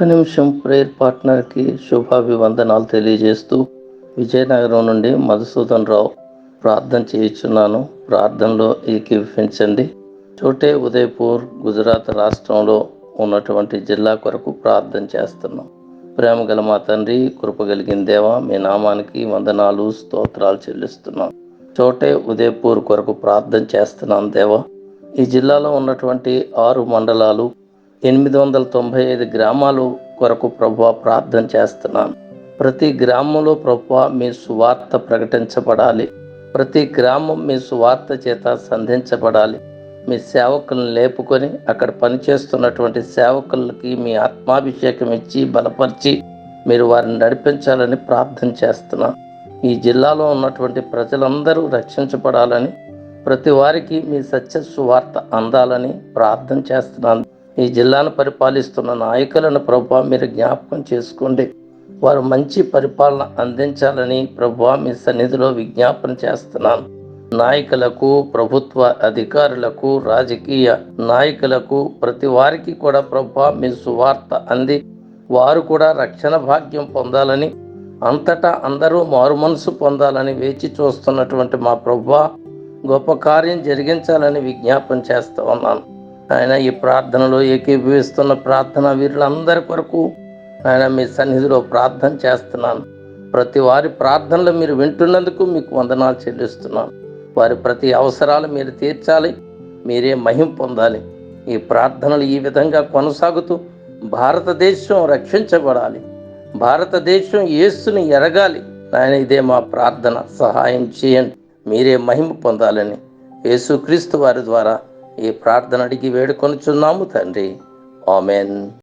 ఒక్క నిమిషం ప్రేయర్ పార్ట్నర్కి శుభాభివందనాలు తెలియజేస్తూ విజయనగరం నుండి మధుసూదన్ రావు ప్రార్థన చేయించున్నాను. ప్రార్థనలో ఏకీభవించండి. చోటే ఉదయపూర్ గుజరాత్ రాష్ట్రంలో ఉన్నటువంటి జిల్లా కొరకు ప్రార్థన చేస్తున్నాం. ప్రేమ గల మా తండ్రి కృప కలిగిన దేవా మీ నామానికి వందనాలు స్తోత్రాలు చెల్లిస్తున్నాం. చోటే ఉదయపూర్ కొరకు ప్రార్థన చేస్తున్నాం దేవా. ఈ జిల్లాలో ఉన్నటువంటి ఆరు మండలాలు ఎనిమిది వందల తొంభై ఐదు గ్రామాలు కొరకు ప్రభు ప్రార్థన చేస్తున్నాను. ప్రతి గ్రామంలో ప్రభు మీ సువార్త ప్రకటించబడాలి. ప్రతి గ్రామం మీ సువార్త చేత సంధించబడాలి. మీ సేవకులను లేపుకొని అక్కడ పనిచేస్తున్నటువంటి సేవకులకి మీ ఆత్మాభిషేకం ఇచ్చి బలపరిచి మీరు వారిని నడిపించాలని ప్రార్థన చేస్తున్నాను. ఈ జిల్లాలో ఉన్నటువంటి ప్రజలందరూ రక్షించబడాలని ప్రతి వారికి మీ సత్య సువార్త అందాలని ప్రార్థన చేస్తున్నాను. ఈ జిల్లాను పరిపాలిస్తున్న నాయకులను ప్రభు మీరు జ్ఞాపకం చేసుకోండి. వారు మంచి పరిపాలన అందించాలని ప్రభు మీ సన్నిధిలో విజ్ఞాపన చేస్తున్నాను. నాయకులకు ప్రభుత్వ అధికారులకు రాజకీయ నాయకులకు ప్రతి వారికి కూడా ప్రభు మీ సువార్త అంది. వారు కూడా రక్షణ భాగ్యం పొందాలని అంతటా అందరూ మారు మనసు పొందాలని వేచి చూస్తున్నటువంటి మా ప్రభు గొప్ప కార్యం జరిగించాలని విజ్ఞాపన చేస్తూ ఉన్నాను. ఆయన ఈ ప్రార్థనలో ఏకీభవిస్తున్న ప్రార్థన వీరులందరి కొరకు ఆయన మీ సన్నిధిలో ప్రార్థన చేస్తున్నాను. ప్రతి వారి ప్రార్థనలు మీరు వింటున్నందుకు మీకు వందనాలు చెల్లిస్తున్నాను. వారి ప్రతి అవసరాలు మీరు తీర్చాలి మీరే మహిం పొందాలి. ఈ ప్రార్థనలు ఈ విధంగా కొనసాగుతూ భారతదేశం రక్షించబడాలి. భారతదేశం యేసుని ఎరగాలి. ఆయన ఇదే మా ప్రార్థన. సహాయం చేయండి. మీరే మహిమ పొందాలని యేసుక్రీస్తు వారి ద్వారా ఈ ప్రార్థన అడిగి వేడుకొనుచున్నాము తండ్రి. ఆమెన్.